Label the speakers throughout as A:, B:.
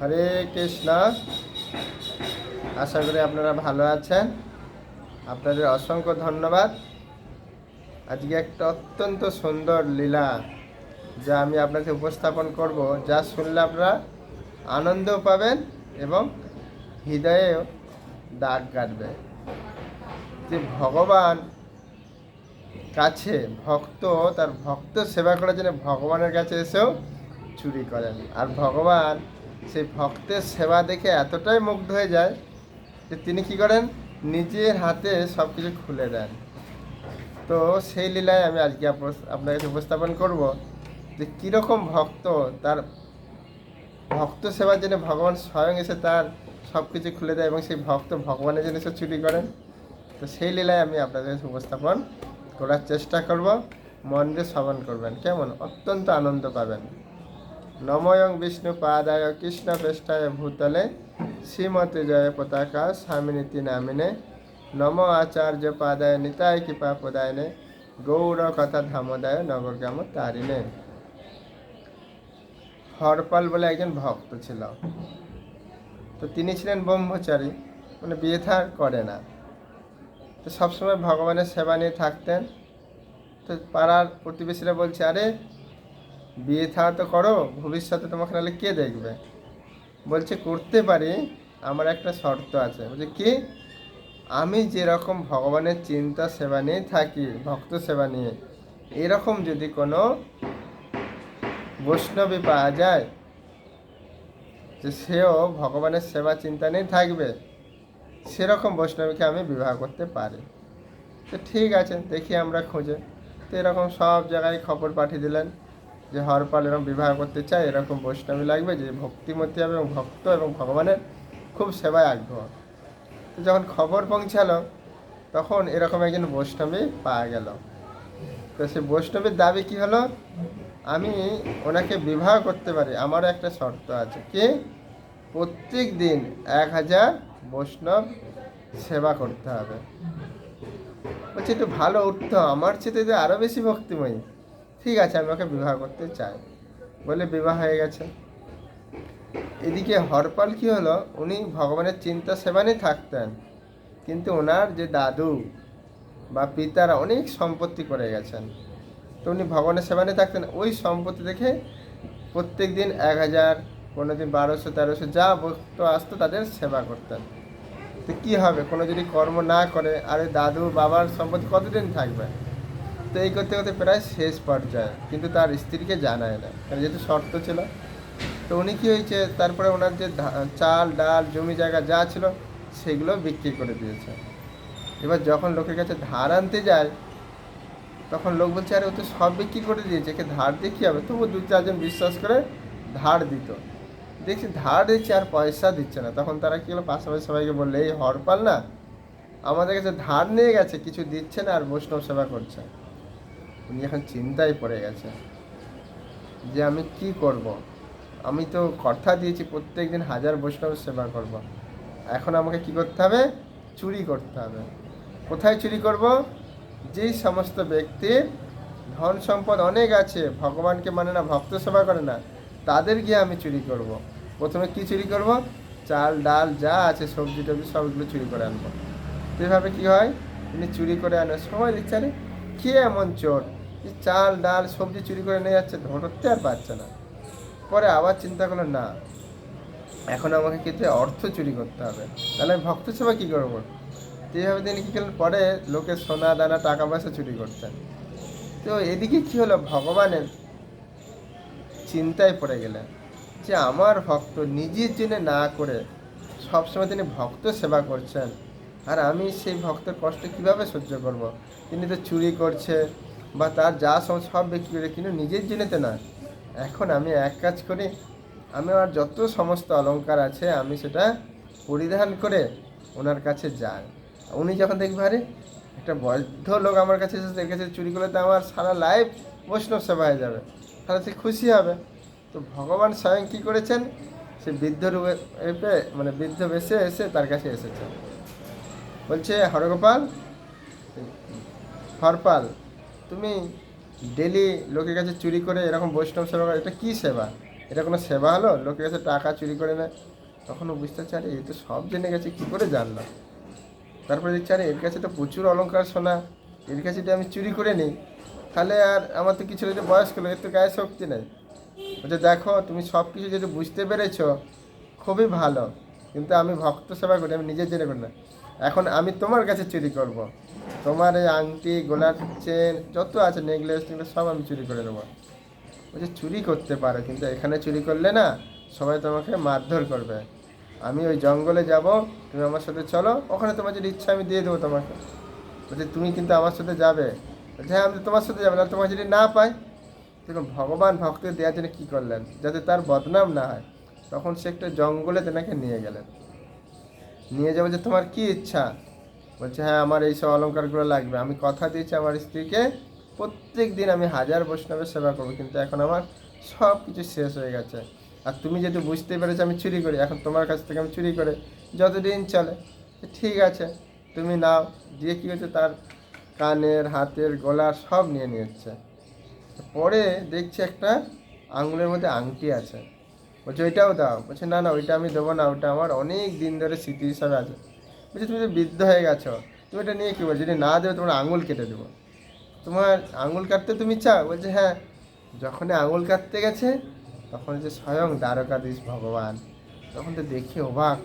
A: হরে কৃষ্ণ। আশা করি আপনারা ভালো আছেন। আপনাদের অসংখ্য ধন্যবাদ। আজকে একটা অত্যন্ত সুন্দর লীলা যা আমি আপনাকে উপস্থাপন করব, যা শুনলে আপনারা আনন্দও পাবেন এবং হৃদয়েও দাগ কাটবে। যে ভগবান কাছে ভক্ত, তার ভক্ত সেবা করার জন্য ভগবানের কাছে এসেও চুরি করেন। আর ভগবান সেই ভক্তের সেবা দেখে এতটাই মুগ্ধ হয়ে যায় যে তিনি কি করেন? নিজের হাতে সব কিছু খুলে দেন। তো সেই লীলায় আমি আজকে আপ- আপনার কাছে উপস্থাপন করব যে কীরকম ভক্ত তার ভক্ত সেবার জন্য ভগবান স্বয়ং এসে তার সব কিছু খুলে দেয় এবং সেই ভক্ত ভগবানের জন্য এসে চুরি করেন। তো সেই লীলায় আমি আপনাদের কাছে উপস্থাপন করার চেষ্টা করব। মন দিয়ে শ্রবণ করবেন। কেমন? অত্যন্ত আনন্দ পাবেন। নময়ং বিষ্ণু পাদায় কৃষ্ণ পৃষ্ঠায় ভূতলে শ্রীমতি জয় পতাকা স্বামিনীতি নামিনে। নম আচার্য পাদায় নিতায় কৃপা পদায়নে গৌর কথা ধামদায় নগরগ্রাম তারিণে। হরপাল বলে একজন ভক্ত ছিল। তো তিনি ছিলেন ব্রহ্মচারী মানে বিয়ে থার করে না। তো সবসময় ভগবানের সেবা নিয়ে থাকতেন। তো পাড়ার প্রতিবেশীরা বলছে, আরে বিয়ে থা তো করো, ভবিষ্যতে তোমাকে নাহলে কে দেখবে? বলছে, করতে পারি, আমার একটা শর্ত আছে। বলছে, কি? আমি যেরকম ভগবানের চিন্তা সেবা নিয়ে থাকি, ভক্ত সেবা নিয়ে, এরকম যদি কোনো বৈষ্ণবী পাওয়া যায়, যে সেও ভগবানের সেবা চিন্তা নিয়ে থাকবে, সেরকম বৈষ্ণবীকে আমি বিবাহ করতে পারি। তো ঠিক আছে, দেখি আমরা খুঁজে। তো এরকম সব জায়গায় খবর পাঠিয়ে দিলেন। যে হরপাল এরকম বিবাহ করতে চায়, এরকম বৈষ্ণবী লাগবে, যে ভক্তিমতী হবে এবং ভক্ত এবং ভগবানের খুব সেবায় আগ্রহ। যখন খবর পৌঁছালো, তখন এরকম একজন বৈষ্ণবী পাওয়া গেল। তো সেই বৈষ্ণবীর দাবি কি হলো? আমি ওনাকে বিবাহ করতে পারি, আমারও একটা শর্ত আছে কি? প্রত্যেক দিন এক হাজার বৈষ্ণব সেবা করতে হবে। বলছি, একটু ভালো উঠতো, আমার চেয়ে আরও বেশি ভক্তিময়ী। ঠিক আছে, আমি ওকে বিবাহ করতে চাই। বলে বিবাহ হয়ে গেছে। এদিকে হরপাল কি হলো? উনি ভগবানের চিন্তা সেবা নিয়ে থাকতেন। কিন্তু ওনার যে দাদু বা পিতারা অনেক সম্পত্তি করে গেছেন। তো উনি ভগবানের সেবা নিয়ে থাকতেন। ওই সম্পত্তি দেখে প্রত্যেক দিন এক হাজার, কোনো দিন বারোশো, তেরোশো, যা ভক্ত আসতো তাদের সেবা করতেন। তো কী হবে? কোনো যদি কর্ম না করে, আর দাদু, বাবার সম্পত্তি কতদিন থাকবে? তো এই করতে করতে প্রায় শেষ পর্যায়ে, কিন্তু তার স্ত্রীকে জানায় না। কারণ যেহেতু শর্ত ছিল, তো উনি কী হয়েছে, তারপরে ওনার যে চাল, ডাল, জমি জায়গা যা ছিল, সেগুলো বিক্রি করে দিয়েছে। এবার যখন লোকের কাছে ধার আনতে যায়, তখন লোক বলছে, আরে, ও তো সব বিক্রি করে দিয়েছে, একে ধার দিয়ে কী হবে? তবু দু, চারজন বিশ্বাস করে ধার দিত। দেখছি ধার দিচ্ছে আর পয়সা দিচ্ছে না। তখন তারা কী হলো, পাশাপাশি সবাইকে বললে, এই হরপাল না, আমাদের কাছে ধার নিয়ে গেছে, কিছু দিচ্ছে না আর বৈষ্ণব সেবা করছে। উনি এখন চিন্তায় পড়ে গেছে যে আমি কি করব। আমি তো কথা দিয়েছি প্রত্যেক দিন হাজার বৈষ্ণব সেবা করব। এখন আমাকে কি করতে হবে? চুরি করতে হবে। কোথায় চুরি করব? যেই সমস্ত ব্যক্তির ধন সম্পদ অনেক আছে, ভগবানকে মানে না, ভক্ত সেবা করে না, তাদের গিয়ে আমি চুরি করব। প্রথমে কি চুরি করব? চাল, ডাল, যা আছে, সবজি টবজি সবগুলো চুরি করে আনব। এভাবে কী হয়? তিনি চুরি করে আনে। সবাই দেখছে কে এমন চোর? যে চাল, ডাল, সবজি চুরি করে নিয়ে যাচ্ছে ধরতে আর পারছে না। পরে আবার চিন্তা করল, না, এখন আমাকে কিন্তু অর্থ চুরি করতে হবে। তাহলে আমি ভক্ত সেবা কী করব? এইভাবে তিনি কী করলেন? পরে লোকে সোনা, দানা, টাকা পয়সা চুরি করতেন তো এদিকে কী হলো? ভগবানের চিন্তায় পড়ে গেলেন যে আমার ভক্ত নিজের জন্য না করে সবসময় তিনি ভক্ত সেবা করছেন। আর আমি সেই ভক্তের কষ্ট কীভাবে সহ্য করব। তিনি তো চুরি করছে বা তার যা সব সব বিক্রি করে কিন্তু নিজের জন্য না। এখন আমি এক কাজ করি আমি আমার যত সমস্ত অলঙ্কার আছে আমি সেটা পরিধান করে ওনার কাছে যাই। উনি যখন দেখবে আরে একটা বৈধ লোক আমার কাছে এসে দেখেছে চুরি করলে তো আমার সারা লাইফ বৈষ্ণব সেবা হয়ে যাবে। তাহলে সে খুশি হবে। তো ভগবান স্বয়ং কী করেছেন? সে বৃদ্ধ রূপে, মানে বৃদ্ধ বেশে এসে তার কাছে এসেছে। বলছে হরগোপাল হরপাল তুমি ডেলি লোকের কাছে চুরি করে এরকম বৈষ্ণব সেবা করো, এটা কী সেবা? এটা কোনো সেবা হলো? লোকের কাছে টাকা চুরি করে নেয়? তখন ও বুঝতে পারছে এ তো সব জেনে গেছে, কী করে জানলো? তারপরে দেখছি, আরে এর কাছে তো প্রচুর অলংকার সোনা, এর কাছে যদি আমি চুরি করে নিই, তাহলে আর আমার তো কিছু যদি বয়স্ক লোক, এর তো গায়ে শক্তি নেই। বলছে, দেখো, তুমি সব কিছু যদি বুঝতে পেরেছ, খুবই ভালো। কিন্তু আমি ভক্ত সেবা করি, আমি নিজের জেনে করি না। এখন আমি তোমার কাছে চুরি করব। তোমার এই আংটি গোলার চেন, যত আছে নেকলেস টেকলেস সব আমি চুরি করে নেব। বলছে, চুরি করতে পারে, কিন্তু এখানে চুরি করলে না সবাই তোমাকে মারধর করবে। আমি ওই জঙ্গলে যাব, তুমি আমার সাথে চলো, ওখানে তোমার যদি ইচ্ছা আমি দিয়ে দেবো তোমাকে। বলছে, তুমি কিন্তু আমার সাথে যাবে। বলছে হ্যাঁ আমি তোমার সাথে যাব, না তোমার যদি না পাই? দেখুন, ভগবান ভক্তকে দেওয়ার জন্য কী করলেন? যাতে তার বদনাম না হয়, তখন সে একটা জঙ্গলে তেনাকে নিয়ে গেলেন। নিয়ে যাব যে তোমার কি ইচ্ছা? বলছে হ্যাঁ আমার এই সব অলঙ্কারগুলো লাগবে। আমি কথা দিয়েছি আমার স্ত্রীকে প্রত্যেক দিন আমি হাজার বৈষ্ণবের সেবা করব, কিন্তু এখন আমার সব কিছু শেষ হয়ে গেছে। আর তুমি যেহেতু বুঝতে পেরেছ আমি চুরি করি, এখন তোমার কাছ থেকে আমি চুরি করে যতদিন চলে, ঠিক আছে, তুমি নাও। দিয়ে কী হচ্ছে তার কানের, হাতের, গলার সব নিয়ে নিয়েছে। পরে দেখছি একটা আঙুলের মধ্যে আংটি আছে। বলছে, ওইটাও দাও। বলছে, না না, ওইটা আমি দেবো না, ওটা আমার অনেক দিন ধরে স্মৃতি হিসাবে আছে। বলছে, তুমি তো বৃদ্ধ হয়ে গেছো। তুমি এটা নিয়ে কী বলছো? যদি না দেবে, তোমার আঙুল কেটে দেবো। তোমার আঙুল কাটতে তুমি চাও? বলছে হ্যাঁ। যখনই আঙুল কাটতে গেছে, তখন যে স্বয়ং দ্বারকাধীশ ভগবান। তখন তো দেখি অবাক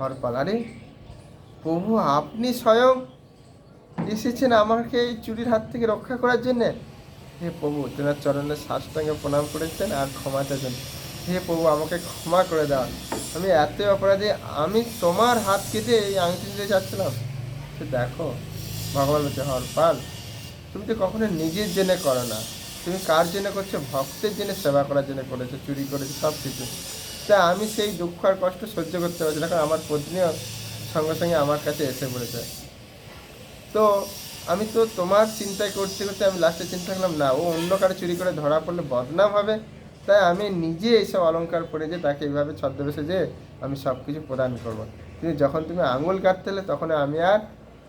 A: হরপাল আরে, প্রভু, আপনি স্বয়ং এসেছেন আমাকে এই চুরির হাত থেকে রক্ষা করার জন্যে? হে প্রভু তেনার চরণে সাষ্টাঙ্গে প্রণাম করেছেন আর ক্ষমা চাইছেন। হে প্রভু, আমাকে ক্ষমা করে দাও। আমি এতই অপরাধী, আমি তোমার হাত কেটে এই আংটি দিতে চাচ্ছিলাম তো দেখো, ভগবান বলছে, হরপাল, তুমি তো কখনো নিজের জেনে করো না। তুমি কার জন্য করছ? ভক্তের জন্য সেবা করার জন্য করেছ, চুরি করেছ সব কিছু তা আমি সেই দুঃখ আর কষ্ট সহ্য করতে পারছি না, কারণ আমার পত্নীও সঙ্গে সঙ্গে আমার কাছে এসে পড়েছে। তো আমি তো তোমার চিন্তায় করতে করতে আমি লাস্টে চিন্তা করলাম, না, ও অন্য কারও চুরি করে ধরা পড়লে বদনাম হবে। তাই আমি নিজে এইসব অলংকার পরে যে তাকে এইভাবে ছদ্মবেশে যে আমি সব কিছু প্রদান করব। কিন্তু যখন তুমি আঙুল কাটতেলে তখন আমি আর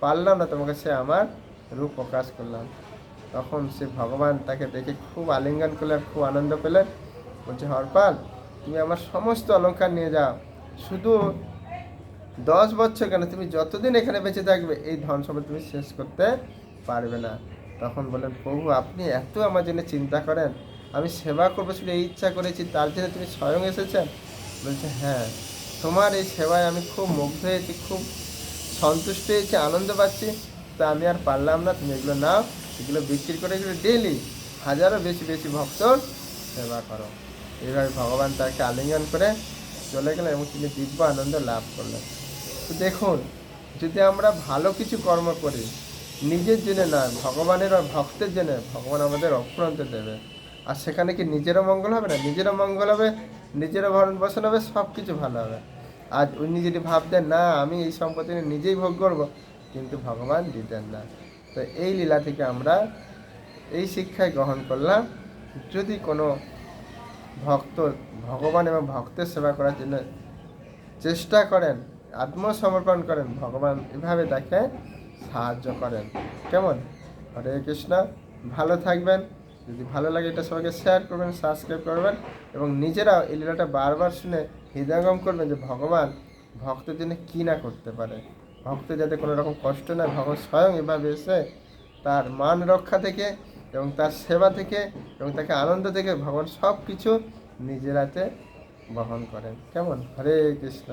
A: পারলাম না, তোমাকে সে আমার রূপ প্রকাশ করলাম। তখন সে ভগবান তাকে দেখে খুব আলিঙ্গন করলেন, খুব আনন্দ পেলেন। বলছে, হরপাল, তুমি আমার সমস্ত অলংকার নিয়ে যাও। শুধু দশ বছর কেন? তুমি যতদিন এখানে বেঁচে থাকবে, এই ধন সম্পদ তুমি শেষ করতে পারবে না। তখন বলেন প্রভু, আপনি এত আমার জন্য চিন্তা করেন। আমি সেবা করব শুধু এই ইচ্ছা করেছি। তার জন্য তুমি স্বয়ং এসেছেন? বলছে হ্যাঁ তোমার এই সেবায় আমি খুব মুগ্ধ হয়েছি, খুব সন্তুষ্ট হয়েছি, আনন্দ পাচ্ছি। তা আমি আর পারলাম না, তুমি এগুলো নাও, এগুলো বিক্রি করে এগুলো ডেলি হাজারো বেশি বেশি ভক্ত সেবা করো। এইভাবে ভগবান তাকে আলিঙ্গন করে চলে গেলেন এবং তিনি দিব্য আনন্দ লাভ করলেন। তো দেখুন, যদি আমরা ভালো কিছু কর্ম করি, নিজের জন্য না ভগবানের ভক্তের জন্য, ভগবান আমাদের অফুরন্ত দেবে। আর সেখানে কি নিজেরও মঙ্গল হবে না? নিজেরও মঙ্গল হবে, নিজেরও ভরণ পোষণ হবে সব কিছু ভালো হবে। আর উনি যদি ভাবতেন, না, আমি এই সম্পত্তি নিজেই ভোগ করব, কিন্তু ভগবান দিতেন না। তো এই লীলা থেকে আমরা এই শিক্ষায় গ্রহণ করলাম, যদি কোনো ভক্ত, ভগবান এবং ভক্তের সেবা করার জন্য চেষ্টা করেন, আত্মসমর্পণ করেন, ভগবান এভাবে তাকে সাহায্য করেন। কেমন? হরে কৃষ্ণ, ভালো থাকবেন। যদি ভালো লাগে এটা সবাইকে শেয়ার করবেন সাবস্ক্রাইব করবেন এবং নিজেরাও এই লীলাটা বারবার শুনে হৃদয়ঙ্গম করবেন যে ভগবান ভক্তের জন্য কী না করতে পারে। ভক্ত যাতে কোনো রকম কষ্ট না ভগবান স্বয়ং এভাবে এসে তার মান রক্ষা থেকে এবং তার সেবা থেকে এবং তাকে আনন্দ থেকে ভগবান সব কিছু নিজেরাতে বহন করেন। কেমন? হরে কৃষ্ণ।